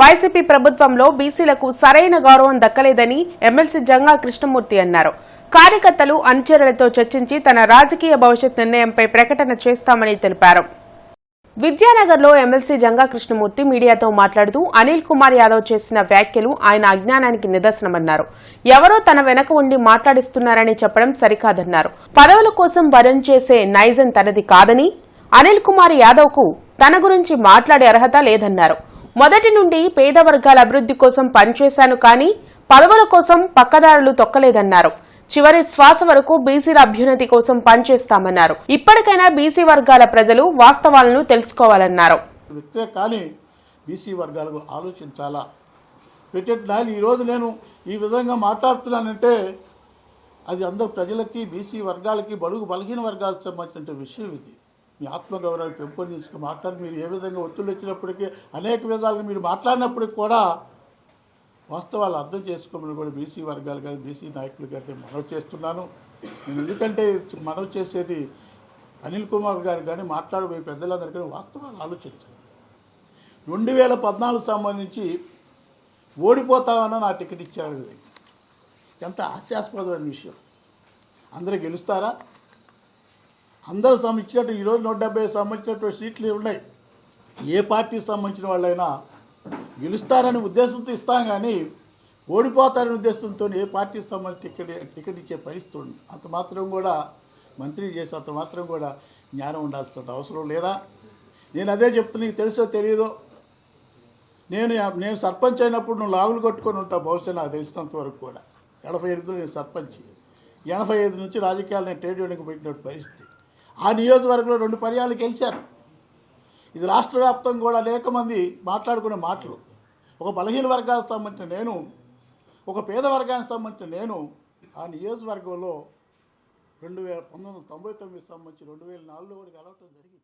YCP ప్రభుత్వంలో బీసీలకు సరైన గౌరవం దక్కలేదని ఎమ్మెల్సీ జంగా కృష్ణమూర్తి అన్నారు. కార్యకర్తలు అనుచరులతో చర్చించి తన రాజకీయ భవిష్యత్ నిర్ణయంపై ప్రకటన చేస్తామని తెలిపారు. విద్యానగర్లో ఎమ్మెల్సీ జంగా కృష్ణమూర్తి మీడియాతో మాట్లాడుతూ అనిల్ కుమార్ యాదవ్ చేసిన వ్యాఖ్యలు ఆయన అజ్ఞానానికి నిదర్శనమన్నారు. ఎవరో తన వెనక ఉండి మాట్లాడిస్తున్నారని చెప్పడం సరికాదన్నారు. పదవుల కోసం వరం చేసే నైజం తనది కాదని అనిల్ కుమార్ యాదవ్కు తన గురించి మాట్లాడే అర్హత లేదన్నారు. మొదటి నుండి పేద వర్గాల అభివృద్ధి కోసం పనిచేశాను కానీ పదవుల కోసం పక్కదారులు తొక్కలేదన్నారు. చివరి శ్వాస వరకు బీసీల అభ్యున్నతి కోసం పనిచేస్తామన్నారు. ఇప్పటికైనా బీసీ వర్గాల ప్రజలు వాస్తవాలను తెలుసుకోవాలన్నారు. కానీ బీసీ వర్గాలకు ఆలోచించాలా? పెట్టేటి ఈరోజు నేను ఈ విధంగా మాట్లాడుతున్నానంటే అది అందరు ప్రజలకి బీసీ వర్గాలకి బడుగు బలహీన వర్గాలకు సంబంధించిన విషయం ఇది. మీ ఆత్మగౌరవాన్ని పెంపొందించుకు. మాట్లాడి మీరు ఏ విధంగా ఒత్తిళ్ళు వచ్చినప్పటికీ అనేక విధాలుగా మీరు మాట్లాడినప్పటికీ కూడా వాస్తవాలు అర్థం చేసుకోమని కూడా బీసీ వర్గాలు కానీ బీసీ నాయకులు కానీ మనవి చేస్తున్నాను. నేను ఎందుకంటే మనవి చేసేది అనిల్ కుమార్ గారు కానీ మాట్లాడబోయే పెద్దలందరికీ వాస్తవాలు ఆలోచించండి. రెండు వేల పద్నాలుగు సంబంధించి ఓడిపోతామన్న నా టికెట్ ఇచ్చాడు ఎంత హాస్యాస్పదమైన విషయం. అందరూ గెలుస్తారా? అందరూ సంబంధించినట్టు ఈరోజు నూట డెబ్బై సంబంధించినటువంటి సీట్లు ఉన్నాయి. ఏ పార్టీకి సంబంధించిన వాళ్ళైనా గెలుస్తారనే ఉద్దేశంతో ఇస్తాం కానీ ఓడిపోతారనే ఉద్దేశంతో ఏ పార్టీకి సంబంధించి టికెట్ టికెట్ ఇచ్చే పరిస్థితి ఉంది అంత మాత్రం కూడా మంత్రి చేసి అంత మాత్రం కూడా జ్ఞానం ఉండాల్సిన అవసరం లేదా? నేను అదే చెప్తున్నా నీకు తెలుసో తెలియదో నేను నేను సర్పంచ్ అయినప్పుడు నువ్వు లాగులు కొట్టుకొని ఉంటావు బహుశా నాకు తెలిసినంత వరకు కూడా. ఎనభై ఎనిమిదిలో నేను సర్పంచ్. ఎనభై ఐదు నుంచి రాజకీయాలు నేను ట్రేడ్ యూనియన్కి పెట్టిన పరిస్థితి. ఆ నియోజకవర్గంలో రెండు పర్యాలు గెలిచారు. ఇది రాష్ట్ర వ్యాప్తంగా కూడా అనేక మంది మాట్లాడుకునే మాటలు. ఒక బలహీన వర్గానికి సంబంధించిన నేను ఒక పేద వర్గానికి సంబంధించిన నేను ఆ నియోజకవర్గంలో రెండు వేల పంతొమ్మిది వందల తొంభై తొమ్మిది సంబంధించి రెండు వేల నాలుగులో కూడా గెలవటం జరిగింది.